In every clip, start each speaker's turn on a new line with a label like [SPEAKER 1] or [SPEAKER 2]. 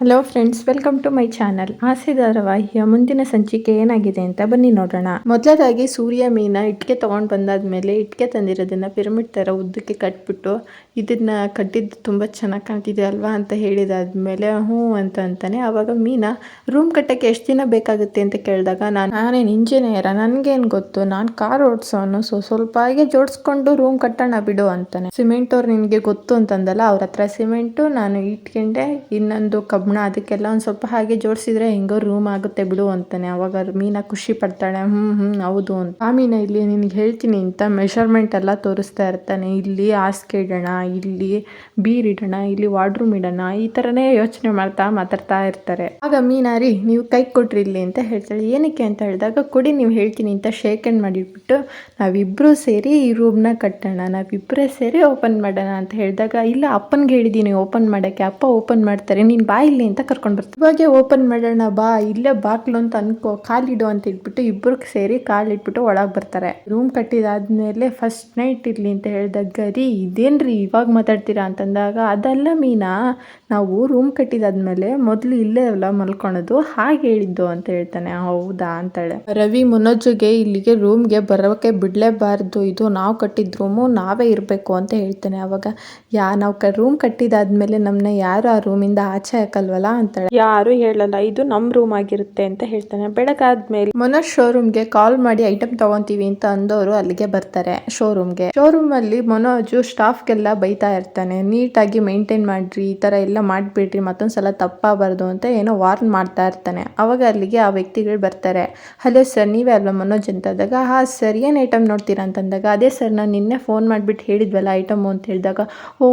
[SPEAKER 1] Hello friends welcome to my channel Aase ಧಾರಾವಾಹಿಯ ಮುಂದಿನ ಸಂಚಿಕೆ ಏನಾಗಿದೆ ಅಂತ ಬನ್ನಿ ನೋಡೋಣ. ಮೊದಲದಾಗಿ ಸೂರ್ಯ ಮೀನ ಇಟ್ಕೆ ಬಂದಾದ ಮೇಲೆ ಇಟ್ಕೆ ತಂದಿರೋದನ್ನ ಪಿರಮಿಡ್ ತರ ಉದ್ದಕ್ಕೆ ಕಟ್ಬಿಟ್ಟು ಇದನ್ನ ಕಟ್ಟಿದ್ದು ತುಂಬಾ ಚೆನ್ನಾಗಿ ಕಾಣ್ತಿದೆ ಅಲ್ವಾ ಅಂತ ಹೇಳಿದಾದ್ಮೇಲೆ ಹ್ಞೂ ಅಂತ ಅಂತಾನೆ. ಅವಾಗ ಮೀನಾ, ರೂಮ್ ಕಟ್ಟಕ್ಕೆ ಎಷ್ಟು ದಿನ ಬೇಕಾಗುತ್ತೆ? ಅಂತ ಕೇಳಿದಾಗ, ನಾನು ನಾನೇನು ಇಂಜಿನಿಯರ, ನನ್ಗೇನು ಗೊತ್ತು? ನಾನು ಕಾರ್ ಓಡಿಸೋನು, ಸೊ ಸ್ವಲ್ಪ ಹಾಗೆ ಜೋಡಿಸ್ಕೊಂಡು ರೂಮ್ ಕಟ್ಟೋಣ ಬಿಡು ಅಂತಾನೆ. ಸಿಮೆಂಟ್ ಅವ್ರು ನಿನಗೆ ಗೊತ್ತು ಅಂತಂದಲ್ಲ, ಅವ್ರ ಹತ್ರ ಸಿಮೆಂಟು, ನಾನು ಇಟ್ಕೊಂಡೆ, ಇನ್ನೊಂದು ಕಬ್ಬಣ ಅದಕ್ಕೆಲ್ಲ ಒಂದು ಸ್ವಲ್ಪ ಹಾಗೆ ಜೋಡಿಸಿದ್ರೆ ಹೆಂಗೋ ರೂಮ್ ಆಗುತ್ತೆ ಬಿಡು ಅಂತಾನೆ. ಅವಾಗ ಮೀನ ಖುಷಿ ಪಡ್ತಾಳೆ. ಹ್ಞೂ ಹ್ಞೂ ಹೌದು ಅಂತ. ಆ ಮೀನ ಇಲ್ಲಿ ನಿನಗೆ ಹೇಳ್ತೀನಿ ಅಂತ ಮೆಷರ್ಮೆಂಟ್ ಎಲ್ಲ ತೋರಿಸ್ತಾ ಇರ್ತಾನೆ. ಇಲ್ಲಿ ಹಾಸಿಗೆ ಇಡೋಣ ಇಲ್ಲಿ ಬೀರ್ ಇಡೋಣ, ಇಲ್ಲಿ ವಾರ್ಡ್ರೂಮ್ ಇಡೋಣ, ಈ ಥರನೇ ಯೋಚನೆ ಮಾಡ್ತಾ ಮಾತಾಡ್ತಾ ಇರ್ತಾರೆ. ಆಗ ಮೀನಾರಿ ನೀವು ಕೈ ಕೊಟ್ರಿ ಇಲ್ಲಿ ಅಂತ ಹೇಳ್ತಾಳೆ. ಏನಕ್ಕೆ ಅಂತ ಹೇಳಿದಾಗ, ಕೊಡಿ, ನೀವು ಹೇಳ್ತೀನಿ ಅಂತ ಶೇಕ್ ಹ್ಯಾಂಡ್ ಮಾಡಿಬಿಟ್ಟು ನಾವಿಬ್ಬರೂ ಸೇರಿ ಈ ರೂಮ್ನ ಕಟ್ಟೋಣ ನಾವಿಬ್ಬರೇ ಸೇರಿ ಓಪನ್ ಮಾಡೋಣ ಅಂತ ಹೇಳಿದಾಗ, ಇಲ್ಲ, ಅಪ್ಪನಿಗೆ ಹೇಳಿದ್ದೀನಿ ಓಪನ್ ಮಾಡೋಕ್ಕೆ. ಅಪ್ಪ ಓಪನ್ ಮಾಡ್ತಾರೆ. ನೀನು ಬಾ ಇಲ್ಲಿ ಅಂತ ಕರ್ಕೊಂಡು ಬರ್ತೀವಿ ಇವಾಗೆ ಓಪನ್ ಮಾಡೋಣ ಬಾ, ಇಲ್ಲೇ ಬಾಕ್ಲು ಅಂತ ಅನ್ಕೋ ಕಾಲಿಡು ಅಂತ ಇಟ್ಬಿಟ್ಟು ಇಬ್ಬರು ಸೇರಿ ಕಾಲಿಟ್ಬಿಟ್ಟು ಒಳಗೆ ಬರ್ತಾರೆ. ರೂಮ್ ಕಟ್ಟಿದಾದ್ಮೇಲೆ ಫಸ್ಟ್ ನೈಟ್ ಇರಲಿ ಅಂತ ಹೇಳಿದಾಗ ರೀ ಇದೇನ್ರಿ ಇವಾಗ ಮಾತಾಡ್ತೀರಾ? ಅಂತಂದಾಗ, ಅದಲ್ಲ ಮೀನಾ, ನಾವು ರೂಮ್ ಕಟ್ಟಿದಾದ್ಮೇಲೆ ಮೊದಲು ಇಲ್ಲೇ ಅಲ್ಲ ಮಲ್ಕೊಳೋದು, ಹಾಗೆ ಹೇಳಿದ್ದು ಅಂತ ಹೇಳ್ತಾನೆ. ಹೌದಾ? ಅಂತಾಳೆ. ರವಿ ಮನೋಜ್ಗೆ ಇಲ್ಲಿಗೆ ರೂಮ್ಗೆ ಬರೋಕೆ ಬಿಡಲೇಬಾರ್ದು, ಇದು ನಾವು ಕಟ್ಟಿದ ರೂಮು ನಾವೇ ಇರಬೇಕು ಅಂತ ಹೇಳ್ತಾನೆ ಅವಾಗ. ಯಾ, ನಾವು ಕ ರೂಮ್ ಕಟ್ಟಿದಾದ್ಮೇಲೆ ನಮ್ಮನ್ನ ಯಾರು ಆ ರೂಮಿಂದ ಆಚೆ ಹಾಕಲ್ವಲ್ಲ ಅಂತಾಳೆ. ಯಾರು ಹೇಳಲ್ಲ ಇದು ನಮ್ಮ ರೂಮ್ ಆಗಿರುತ್ತೆ ಅಂತ ಹೇಳ್ತಾನೆ. ಬೆಳಗಾದ್ಮೇಲೆ ಮನೋಜ್ ಶೋರೂಮ್ಗೆ ಕಾಲ್ ಮಾಡಿ ಐಟಮ್ ತಗೊಂತೀವಿ ಅಂತ ಅಂದವರು ಅಲ್ಲಿಗೆ ಬರ್ತಾರೆ ಶೋರೂಮ್ಗೆ ಶೋರೂಮ್ ಅಲ್ಲಿ ಮನೋಜು ಸ್ಟಾಫ್ಗೆಲ್ಲ ಬೈತಾ ಇರ್ತಾನೆ. ನೀಟಾಗಿ ಮೇಂಟೈನ್ ಮಾಡ್ರಿ ಈ ತರ ಎಲ್ಲ ಮಾಡ್ಬಿಡ್ರಿ ಮತ್ತೊಂದ್ಸಲ ತಪ್ಪಾಗಬಾರ್ದು ಅಂತ ಏನೋ ವಾರ್ನ್ ಮಾಡ್ತಾ ಇರ್ತಾನೆ. ಅವಾಗ ಅಲ್ಲಿಗೆ ಆ ವ್ಯಕ್ತಿಗಳು ಬರ್ತಾರೆ. ಹಲೋ ಸರ್ ನೀವೇ ಅಲ್ವಾ ಮನೋಜ್ ಅಂತ ಅಂದಾಗ ಹಾ ಸರ್ ಏನು ಐಟಮ್ ನೋಡ್ತೀರಾ ಅಂತಂದಾಗ ಅದೇ ಸರ್ ನಾನು ನಿನ್ನೆ ಫೋನ್ ಮಾಡ್ಬಿಟ್ಟು ಹೇಳಿದ್ವಲ್ಲ ಐಟಮು ಅಂತ ಹೇಳಿದಾಗ ಓ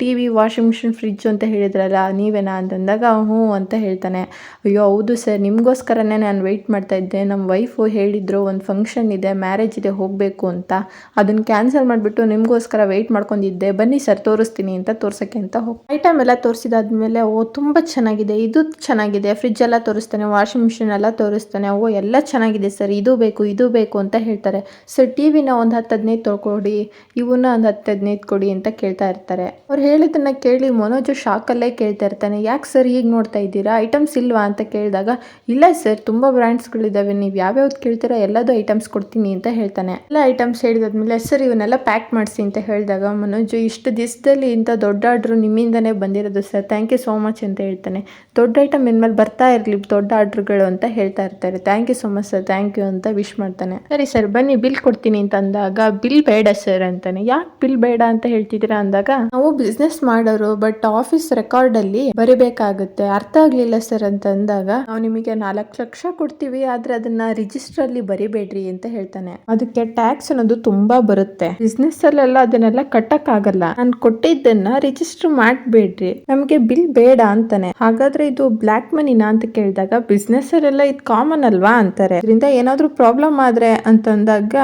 [SPEAKER 1] T V washing machine fridge ಅಂತ ಹೇಳಿದ್ರಲ್ಲ ನೀವೇನಾ? ಅಂತಂದಾಗ ಹ್ಞೂ ಅಂತ ಹೇಳ್ತಾನೆ. ಅಯ್ಯೋ, ಹೌದು ಸರ್, ನಿಮಗೋಸ್ಕರನೇ ನಾನು ವೆಯ್ಟ್ ಮಾಡ್ತಾ ಇದ್ದೆ. ನಮ್ಮ ವೈಫು ಹೇಳಿದ್ರು ಒಂದು ಫಂಕ್ಷನ್ ಇದೆ ಮ್ಯಾರೇಜ್ ಇದೆ, ಹೋಗಬೇಕು ಅಂತ. ಅದನ್ನು ಕ್ಯಾನ್ಸಲ್ ಮಾಡಿಬಿಟ್ಟು ನಿಮಗೋಸ್ಕರ ವೆಯ್ಟ್ ಮಾಡ್ಕೊಂಡಿದ್ದೆ. ಬನ್ನಿ ಸರ್, ತೋರಿಸ್ತೀನಿ ಅಂತ, ತೋರ್ಸೋಕ್ಕೆ ಅಂತ ಹೋಗಿ. ಐಟಮ್ ಎಲ್ಲ ತೋರಿಸಿದಾದ್ಮೇಲೆ, ಓ, ತುಂಬ ಚೆನ್ನಾಗಿದೆ. ಇದು ಚೆನ್ನಾಗಿದೆ. ಫ್ರಿಜ್ ಎಲ್ಲ ತೋರಿಸ್ತಾನೆ ವಾಷಿಂಗ್ ಮಿಷಿನ್ ಎಲ್ಲ ತೋರಿಸ್ತಾನೆ. ಓ, ಎಲ್ಲ ಚೆನ್ನಾಗಿದೆ ಸರ್. ಇದು ಬೇಕು ಇದು ಬೇಕು ಅಂತ ಹೇಳ್ತಾರೆ. ಸರ್, ಟಿ ವಿನ ಒಂದು ಹತ್ತು ಹದಿನೈದು ತೊಳ್ಕೊಡಿ. ಇವನ್ನ ಒಂದು ಹತ್ತು ಹದಿನೈದು ಕೊಡಿ ಅಂತ ಕೇಳ್ತಾ ಇರ್ತಾರೆ. ಅವ್ರು ಹೇಳಿದ್ದನ್ನು ಕೇಳಿ ಮನೋಜು ಶಾಕಲ್ಲೇ ಕೇಳ್ತಾ ಇರ್ತಾನೆ. ಯಾಕೆ ಸರ್ ಈಗ ನೋಡ್ತಾ ಇದ್ದೀರಾ? ಐಟಮ್ಸ್ ಇಲ್ವಾ ಅಂತ ಕೇಳಿದಾಗ, ಇಲ್ಲ ಸರ್ ತುಂಬ ಬ್ರ್ಯಾಂಡ್ಸ್ಗಳಿದ್ದಾವೆ ನೀವು ಯಾವ್ಯಾವ್ದು ಕೇಳ್ತೀರಾ ಎಲ್ಲದೂ ಐಟಮ್ಸ್ ಕೊಡ್ತೀನಿ ಅಂತ ಹೇಳ್ತಾನೆ. ಎಲ್ಲ ಐಟಮ್ಸ್ ಹೇಳಿದಾದ್ಮೇಲೆ ಸರ್ ಇವನ್ನೆಲ್ಲ ಪ್ಯಾಕ್ ಮಾಡಿಸಿ ಅಂತ ಹೇಳಿದಾಗ ಮನೋಜು, ಇಷ್ಟು ದಿವಸದಲ್ಲಿ ಇಂಥ ದೊಡ್ಡ ಆರ್ಡ್ರು ನಿಮ್ಮಿಂದನೇ ಬಂದಿರೋದು sir thank you so much ಅಂತ ಹೇಳ್ತಾನೆ. ದೊಡ್ಡ ಐಟಮ್ ಇನ್ಮೇಲೆ ಬರ್ತಾ ಇರಲಿ, ದೊಡ್ಡ ಆರ್ಡ್ರುಗಳು ಅಂತ ಹೇಳ್ತಾ ಇರ್ತಾರೆ. Thank you so much sir thank you ಅಂತ ವಿಶ್ ಮಾಡ್ತಾನೆ. ಸರಿ ಸರ್ ಬನ್ನಿ ಬಿಲ್ ಕೊಡ್ತೀನಿ ಅಂತ ಅಂದಾಗ ಬಿಲ್ ಬೇಡ ಸರ್ ಅಂತಾನೆ. ಯಾಕೆ ಬಿಲ್ ಬೇಡ ಅಂತ ಹೇಳ್ತಿದ್ದೀರಾ ಅಂದಾಗ, ನಾವು ಬಿಸ್ನೆಸ್ ಮಾಡೋರು ಬಟ್ ಆಫೀಸ್ ರೆಕಾರ್ಡ್ ಅಲ್ಲಿ ಬರಿಬೇಕಾಗುತ್ತೆ ಅರ್ಥ ಆಗ್ಲಿಲ್ಲ ಸರ್ ಅಂತ ಅಂದಾಗ ನಾವು ನಿಮಗೆ ನಾಲ್ಕು ಲಕ್ಷ ಕೊಡ್ತೀವಿ, ಆದ್ರೆ ಅದನ್ನ ರಿಜಿಸ್ಟರ್ ಅಲ್ಲಿ ಬರಿಬೇಡ್ರಿ ಅಂತ ಹೇಳ್ತಾನೆ. ಅದಕ್ಕೆ ಟ್ಯಾಕ್ಸ್ ಅನ್ನೋದು ತುಂಬಾ ಬರುತ್ತೆ. ಬಿಸ್ನೆಸ್ ಅಲ್ಲೆಲ್ಲ ಅದನ್ನೆಲ್ಲ ಕಟ್ಟಕ್ ಆಗಲ್ಲ ನಾನು ಕೊಟ್ಟಿದ್ದನ್ನ ರಿಜಿಸ್ಟರ್ ಮಾಡ್ಬೇಡ್ರಿ. ನಮಗೆ ಬಿಲ್ ಬೇಡ ಅಂತಾನೆ. ಹಾಗಾದ್ರೆ ಇದು ಬ್ಲಾಕ್ ಮನಿನಾ ಅಂತ ಕೇಳಿದಾಗ ಬಿಸ್ನೆಸ್ ಅಲ್ಲೆಲ್ಲ ಇದು ಕಾಮನ್ ಅಲ್ವಾ ಅಂತಾರೆ. ಇದರಿಂದ ಏನಾದ್ರೂ ಪ್ರಾಬ್ಲಮ್ ಆದ್ರೆ ಅಂತಂದಾಗ,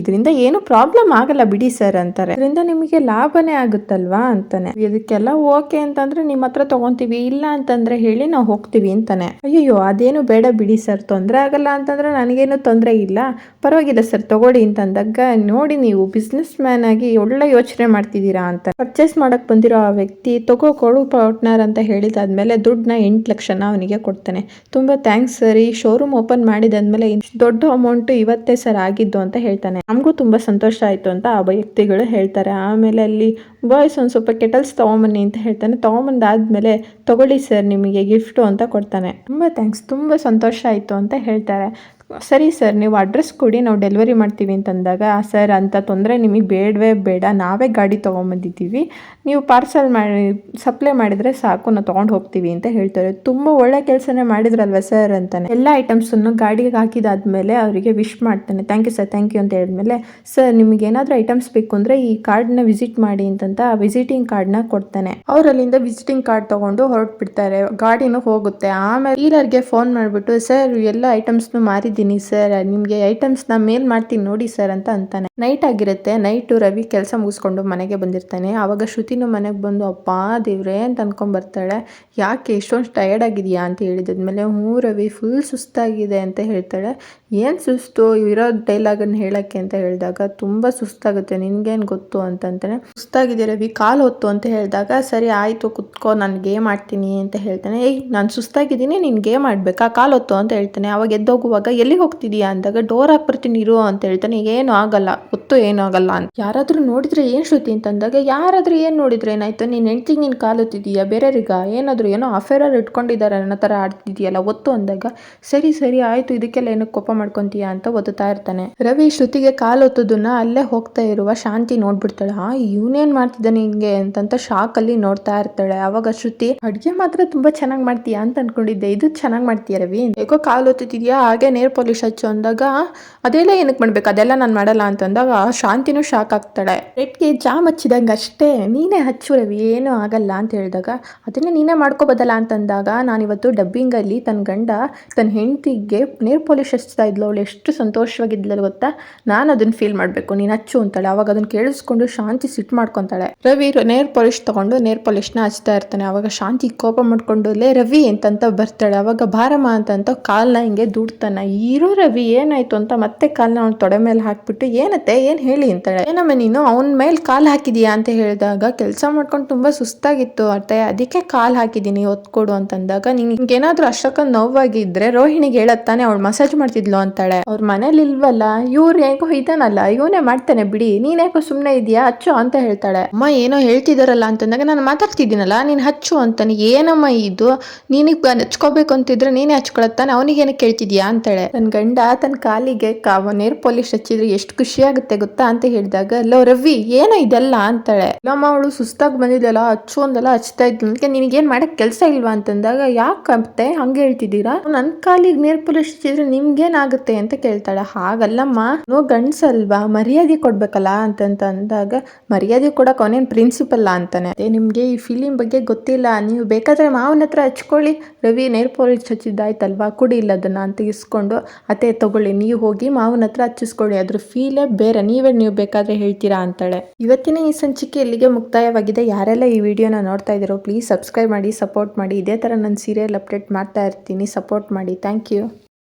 [SPEAKER 1] ಇದರಿಂದ ಏನು ಪ್ರಾಬ್ಲಮ್ ಆಗಲ್ಲ ಬಿಡಿ ಸರ್ ಅಂತಾರೆ. ಇದರಿಂದ ನಿಮಗೆ ಲಾಭನೇ ಆಗುತ್ತಲ್ವಾ ಅಂತಾನೆ. ಇದಕ್ಕೆಲ್ಲ ಓಕೆ ಅಂತಂದ್ರೆ ನಿಮ್ಮ ಹತ್ರ ತಗೊಂತೀವಿ, ಇಲ್ಲ ಅಂತಂದ್ರೆ ಹೇಳಿ ನಾವು ಹೋಗ್ತೀವಿ ಅಂತಾನೆ. ಅಯ್ಯಯ್ಯೋ, ಅದೇನು ಬೇಡ ಬಿಡಿ ಸರ್, ತೊಂದರೆ ಆಗಲ್ಲ ಅಂತಂದ್ರೆ ನನಗೇನು ತೊಂದರೆ ಇಲ್ಲ. ಪರವಾಗಿಲ್ಲ ಸರ್, ತಗೊಳ್ಳಿ ಅಂತಂದಾಗ ನೋಡಿ ನೀವು ಬಿಸ್ನೆಸ್ ಮ್ಯಾನ್ ಆಗಿ ಒಳ್ಳೆ ಯೋಚನೆ ಮಾಡ್ತಿದ್ದೀರಾ ಅಂತ. ಪರ್ಚೇಸ್ ಮಾಡಕ್ ಬಂದಿರೋ ಆ ವ್ಯಕ್ತಿ ತಗೋ, ಕೊಡು ಪಾರ್ಟ್ನರ್ ಅಂತ ಹೇಳಿದಾದ್ಮೇಲೆ ದುಡ್ಡನ್ನ ಎಂಟು ಲಕ್ಷನ ಅವನಿಗೆ ಕೊಡ್ತಾನೆ. ತುಂಬಾ ಥ್ಯಾಂಕ್ಸ್ ಸರ್, ಈ ಶೋರೂಮ್ ಓಪನ್ ಮಾಡಿದಾದ್ಮೇಲೆ ದೊಡ್ಡ ಅಮೌಂಟ್ ಇವತ್ತೇ ಸರ್ ಆಗಿದ್ದು ಅಂತ ಹೇಳ್ತಾನೆ. ನಮಗೂ ತುಂಬಾ ಸಂತೋಷ ಆಯ್ತು ಅಂತ ಆ ವ್ಯಕ್ತಿಗಳು ಹೇಳ್ತಾರೆ. ಆಮೇಲೆ ಅಲ್ಲಿ ಬಾಯ್ಸ್ ಒಂದು ಸ್ವಲ್ಪ ಕೆಟಲ್ಸ್ ತಗೊಂಬನ್ನಿ ಅಂತ ಹೇಳ್ತಾನೆ. ತಗೊಂಬಂದಾದ್ಮೇಲೆ ತಗೊಳ್ಳಿ ಸರ್ ನಿಮಗೆ ಗಿಫ್ಟು ಅಂತ ಕೊಡ್ತಾನೆ. ತುಂಬ ಥ್ಯಾಂಕ್ಸ್ ತುಂಬ ಸಂತೋಷ ಆಯಿತು ಅಂತ ಹೇಳ್ತಾರೆ. ಸರಿ ಸರ್, ನೀವು ಅಡ್ರೆಸ್ ಕೊಡಿ, ನಾವು ಡೆಲಿವರಿ ಮಾಡ್ತೀವಿ ಅಂತಂದಾಗ ಸರ್, ಅಂತ ತೊಂದರೆ ನಿಮಗೆ ಬೇಡವೇ ಬೇಡ, ನಾವೇ ಗಾಡಿ ತೊಗೊಂಬಂದಿದ್ದೀವಿ. ನೀವು ಪಾರ್ಸಲ್ ಮಾಡಿ, ಸಪ್ಲೈ ಮಾಡಿದರೆ ಸಾಕು, ನಾವು ತೊಗೊಂಡು ಹೋಗ್ತೀವಿ, ಅಂತ ಹೇಳ್ತಾರೆ. ತುಂಬ ಒಳ್ಳೆ ಕೆಲಸನೇ ಮಾಡಿದ್ರಲ್ವ ಸರ್ ಅಂತಾನೆ. ಎಲ್ಲ ಐಟಮ್ಸನ್ನು ಗಾಡಿಗೆ ಹಾಕಿದಾದ್ಮೇಲೆ ಅವರಿಗೆ ವಿಶ್ ಮಾಡ್ತಾನೆ. Thank you sir, thank you, ಅಂತ ಹೇಳಿದ್ಮೇಲೆ, ಸರ್, ನಿಮಗೆ ಏನಾದರೂ ಐಟಮ್ಸ್ ಬೇಕು ಅಂದರೆ ಈ ಕಾರ್ಡ್ನ ವಿಸಿಟ್ ಮಾಡಿ, ಅಂತಂತ ವಿಸಿಟಿಂಗ್ ಕಾರ್ಡ್ನ ಕೊಡ್ತಾನೆ. ಅವರಲ್ಲಿಂದ ವಿಸಿಟಿಂಗ್ ಕಾರ್ಡ್ ತೊಗೊಂಡು ಹೊರಟ್ಬಿಡ್ತಾರೆ. ಗಾಡಿನೂ ಹೋಗುತ್ತೆ. ಆಮೇಲೆ ಡೀಲರ್ಗೆ ಫೋನ್ ಮಾಡಿಬಿಟ್ಟು, ಸರ್, ಎಲ್ಲ ಐಟಮ್ಸ್ನು ಮಾರಿದ್ದೀನಿ ಸರ್, ನಿಮಗೆ ಐಟಮ್ಸ್ನ ಮೇಲ್ ಮಾಡ್ತೀನಿ ನೋಡಿ ಸರ್ ಅಂತ ಅಂತಾನೆ. ನೈಟ್ ಆಗಿರುತ್ತೆ ನೈಟು ರವಿ ಕೆಲಸ ಮುಗಿಸ್ಕೊಂಡು ಮನೆಗೆ ಬಂದಿರ್ತಾನೆ. ಆವಾಗ ಶ್ರುತಿನೂ ಮನೆಗೆ ಬಂದು, ಅಪ್ಪ, ದೇವ್ರೇ ಅಂತ ಅಂದ್ಕೊಂಡ್ ಬರ್ತಾಳೆ. ಯಾಕೆ ಇಷ್ಟೊಂದು ಟಯರ್ಡ್ ಆಗಿದೆಯಾ? ಅಂತ ಹೇಳಿದಾದ್ಮೇಲೆ ಹ್ಞೂ ರವಿ ಫುಲ್ ಸುಸ್ತಾಗಿದೆ ಅಂತ ಹೇಳ್ತಾಳೆ. ಏನು ಸುಸ್ತು? ಇರೋ ಡೈಲಾಗನ್ನು ಹೇಳೋಕ್ಕೆ ಅಂತ ಹೇಳಿದಾಗ, ತುಂಬ ಸುಸ್ತಾಗುತ್ತೆ, ನಿನಗೇನು ಗೊತ್ತು? ಅಂತಂತಾನೆ ಸುಸ್ತಾಗಿದೆ ರವಿ, ಕಾಲು ಹೊತ್ತು ಅಂತ ಹೇಳಿದಾಗ, ಸರಿ, ಆಯಿತು, ಕುತ್ಕೋ, ನಾನು ಗೇಮ್ ಆಡ್ತೀನಿ ಅಂತ ಹೇಳ್ತಾನೆ. ಏಯ್, ನಾನು ಸುಸ್ತಾಗಿದ್ದೀನಿ, ನೀನು ಗೇಮ್ ಆಡಬೇಕಾ? ಕಾಲು ಹೊತ್ತು ಅಂತ ಹೇಳ್ತಾನೆ. ಅವಾಗ ಎದ್ದೋಗುವಾಗ ಎಲ್ಲಿಗೆ ಹೋಗ್ತಿದ್ಯಾ ಅಂದಾಗ, ಡೋರ್ ಹಾಕ್ಬಿಡ್ತೀನಿ ಇರು ಅಂತ ಹೇಳ್ತಾನೆ. ಏನು ಆಗಲ್ಲ, ಗೊತ್ತು ಏನು ಆಗಲ್ಲ ಅಂತ. ಯಾರಾದರೂ ನೋಡಿದ್ರೆ ಏನು ಶ್ರುತಿ ಅಂತಂದಾಗ ಯಾರಾದರೂ ಏನು ನೋಡಿದ್ರೆ ಏನಾಯ್ತು? ನೀನು ಹೆಂಡ್ತಿಗೆ ನೀನು ಕಾಲು ಹೊತ್ತಿದೀಯಾ? ಬೇರೆಯವ್ರಿಗ ಏನಾದರೂ ಏನೋ ಅಫೇರಲ್ಲಿ ಇಟ್ಕೊಂಡಿದ್ದಾರೆ ಅನ್ನೋ ಥರ ಆಡ್ತಿದೆಯಲ್ಲ ಒತ್ತು ಅಂದಾಗ, ಸರಿ ಸರಿ, ಆಯಿತು, ಇದಕ್ಕೆಲ್ಲ ಏನಕ್ಕೆ ಕೋಪ ಮಾಡ್ಕೊಂತೀಯ? ಅಂತ ಒತ್ತುತ್ತಾ ಇರ್ತಾನೆ. ರವಿ ಶ್ರುತಿಗೆ ಕಾಲು ಒತ್ತೋದನ್ನ ಅಲ್ಲೇ ಹೋಗ್ತಾ ಇರುವ ಶಾಂತಿ ನೋಡ್ಬಿಡ್ತಾಳೆ. ಆ ಇವನೇನ್ ಮಾಡ್ತಿದ್ದಾನೆ ಹಿಂಗೆ ಅಂತಂತ ಶಾಕ್ ಅಲ್ಲಿ ನೋಡ್ತಾ ಇರ್ತಾಳೆ. ಅವಾಗ ಶ್ರುತಿ, ಅಡ್ಗೆ ಮಾತ್ರ ತುಂಬಾ ಚೆನ್ನಾಗಿ ಮಾಡ್ತೀಯಾ? ಅಂತ ಅನ್ಕೊಂಡಿದ್ದೆ. ಇದು ಚೆನ್ನಾಗಿ ಮಾಡ್ತೀಯ ರವಿ? ಯಾಕೋ ಕಾಲು ಓದ್ತಿದ್ಯಾ ಹಾಗೆ ನೇರ್ ಪಾಲಿಶ್ ಹಚ್ಚು ಅಂದಾಗ ಅದೆಲ್ಲ ಏನಕ್ಕೆ ಮಾಡ್ಬೇಕು? ಅದೆಲ್ಲ ನಾನು ಮಾಡಲ್ಲ ಅಂತಂದಾಗ ಶಾಂತಿನೂ ಶಾಕ್ ಆಗ್ತಾಳೆ. ರೆಡ್ಗೆ ಜಾಮ್ ಹಚ್ಚಿದಂಗೆ ಅಷ್ಟೇ, ನೀನೇ ಹಚ್ಚು ರವಿ, ಏನೂ ಆಗಲ್ಲ ಅಂತ ಹೇಳಿದಾಗ, ಅದನ್ನೇ ನೀನೇ ಮಾಡ್ಕೋಬೋದಲ್ಲ ಅಂತಂದಾಗ ನಾನಿವತ್ತು ಡಬ್ಬಿಂಗಲ್ಲಿ ತನ್ನ ಗಂಡ ತನ್ನ ಹೆಂಡತಿಗೆ ನೇರ್ ಪೊಲೀಸ್ ಹಚ್ತಾ ಇದ್ಲು, ಅವಳು ಎಷ್ಟು ಸಂತೋಷವಾಗಿದ್ಲು ಗೊತ್ತಾ? ನಾನು ಅದನ್ನ ಫೀಲ್ ಮಾಡಬೇಕು, ನೀನು ಹಚ್ಚು ಅಂತಾಳೆ. ಅವಾಗ ಅದನ್ನ ಕೇಳಿಸ್ಕೊಂಡು ಶಾಂತಿ ಸಿಟ್ಟು ಮಾಡ್ಕೊತಾಳೆ. ರವಿ ನೇರ್ ಪೊಲೀಸ್ ತಗೊಂಡು ನೇರ್ ಪೊಲೀಸ್ನ ಹಚ್ತಾ ಇರ್ತಾನೆ. ಅವಾಗ ಶಾಂತಿ ಕೋಪ ಮಾಡ್ಕೊಂಡು, ಲೇ ರವಿ ಅಂತಂತ ಬರ್ತಾಳೆ. ಅವಾಗ ಬಾರಮ್ಮ ಅಂತಂತ ಕಾಲ್ನ ಹಿಂಗೆ ದೂಡ್ತಾನೆ. ಇರೋ ರವಿ, ಏನಾಯ್ತು ಅಂತ ಮತ್ತೆ ಕಾಲನ್ನ ಅವ್ನ ತೊಡೆ ಮೇಲೆ ಹಾಕ್ಬಿಟ್ಟು, ಏನತ್ತೆ, ಏನು ಹೇಳಿ ಅಂತಾಳೆ. ಏನಮ್ಮ ನೀನು, ಅವನ ಮೇಲೆ ಕಾಲು ಹಾಕಿದೀಯಾ ಅಂತ ಹೇಳಿದಾಗ ಕೆಲಸ ಮಾಡ್ಕೊಂಡು ತುಂಬಾ ಸುಸ್ತಾಗಿತ್ತು ಅತ್ತೆ. ಅದಕ್ಕೆ ಕಾಲು ಹಾಕಿದೀನಿ ಒತ್ಕೊಡು ಅಂತಂದಾಗ ನಿಂಗೆ ಏನಾದ್ರೂ ಅಷ್ಟಕ್ಕೊಂದು ನೋವಾಗಿದ್ರೆ ರೋಹಿಣಿಗೆ ಹೇಳತ್ತಾನೆ, ಅವಳು ಮಸಾಜ್ ಮಾಡ್ತಿದ್ಲು ಅಂತಾಳೆ. ಅವ್ರ ಮನೇಲಿ ಇಲ್ವಲ್ಲ, ಇವ್ರು ಹೇಗೋ ಇದಾನಲ್ಲ ಇವನೇ ಮಾಡ್ತಾನೆ ಬಿಡಿ, ನೀನ್ ಯಾಕೋ ಸುಮ್ನೆ ಇದೆಯಾ, ಹಚ್ಚು ಅಂತ ಹೇಳ್ತಾಳೆ. ಅಮ್ಮ, ಏನೋ ಹೇಳ್ತಿದಾರಲ್ಲ ಅಂತಂದಾಗ ನಾನು ಮಾತಾಡ್ತಿದ್ದೀನಲ್ಲ, ನೀನು ಹಚ್ಚು ಅಂತಾನೆ. ಏನಮ್ಮ ಇದು? ನೀನಿಗೆ ಹಚ್ಕೋಬೇಕು ಅಂತಿದ್ರೆ ನೀನೇ ಹಚ್ಕೊಳತ್ತಾನೆ, ಅವನಿಗೆ ಏನಕ್ಕೆ ಕೇಳ್ತಿದ್ಯಾ ಅಂತಾಳೆ. ನನ್ನ ಗಂಡ ತನ್ನ ಕಾಲಿಗೆ ಕಾವ ನೇರ್ ಪಾಲಿಶ್ ಹಚ್ಚಿದ್ರೆ ಎಷ್ಟು ಖುಷಿ ಆಗುತ್ತೆ ಗೊತ್ತಾ ಅಂತ ಹೇಳಿದಾಗ, ಲೋ ರವಿ, ಏನೋ ಇದೆಲ್ಲ? ಅಂತಾಳೆ. ಇಲ್ಲಮ್ಮ, ಅವಳು ಸುಸ್ತಾಗಿ ಬಂದಿದ್ದಲ್ಲ ಹಚ್ಚು ಅಂದಲ್ಲ, ಹಚ್ತಾ ಇದ್ಲು. ಅದಕ್ಕೆ ನಿನಗೇನು ಮಾಡಕ್ ಕೆಲಸ ಇಲ್ವಾ? ಅಂತಂದಾಗ, ಯಾಕಂತೆ? ಹಂಗೆ ಹೇಳ್ತಿದ್ದೀರಾ? ನನ್ನ ಕಾಲಿಗೆ ನೇರ್ ಪಾಲಿಶ್ ಹಚ್ಚಿದ್ರೆ ನಿಮ್ಗೇನಾಗುತ್ತೆ ಅಂತ ಕೇಳ್ತಾಳೆ. ಹಾಗಲ್ಲಮ್ಮ, ನೋ ಗಂಡ್ಸಲ್ವಾ ಮರ್ಯಾದೆ ಕೊಡ್ಬೇಕಲ್ಲ? ಅಂತಂತ ಅಂದಾಗ ಮರ್ಯಾದೆ ಕೊಡಕ್ ಅವನೇನ್ ಪ್ರಿನ್ಸಿಪಲ್ ಅಂತಾನೆ. ಅದೇ, ನಿಮ್ಗೆ ಈ ಫಿಲಿಂ ಬಗ್ಗೆ ಗೊತ್ತಿಲ್ಲ. ನೀವು ಬೇಕಾದ್ರೆ ಮಾವನ ಹತ್ರ ಹಚ್ಕೊಳ್ಳಿ. ರವಿ ನೇರ್ ಪಾಲಿಶ್ ಹಚ್ಚಿದ್ದಾಯ್ತಲ್ವಾ? ಕುಡಿ ಇಲ್ಲ ಅದನ್ನ. ಅಂತ ಇಸ್ಕೊಂಡು ಅತ್ತೆ ತಗೊಳ್ಳಿ, ನೀವು ಹೋಗಿ ಮಾವನ ಹತ್ರ ಹಚ್ಚಿಸ್ಕೊಳ್ಳಿ. ಅದ್ರ ಫೀಲೇ ಬೇರೆ, ನೀವೇ ನೀವು ಬೇಕಾದ್ರೆ ಹೇಳ್ತೀರಾ ಅಂತಾಳೆ. ಇವತ್ತಿನ ಈ ಸಂಚಿಕೆ ಇಲ್ಲಿಗೆ ಮುಕ್ತಾಯವಾಗಿದೆ. ಯಾರೆಲ್ಲ ಈ ವಿಡಿಯೋನ ನೋಡ್ತಾ ಇದ್ದೀರೋ ಪ್ಲೀಸ್ ಸಬ್ಸ್ಕ್ರೈಬ್ ಮಾಡಿ ಸಪೋರ್ಟ್ ಮಾಡಿ. ಇದೇ ಥರ ನಾನು ಸೀರಿಯಲ್ ಅಪ್ಡೇಟ್ ಮಾಡ್ತಾ ಇರ್ತೀನಿ. ಸಪೋರ್ಟ್ ಮಾಡಿ. Thank you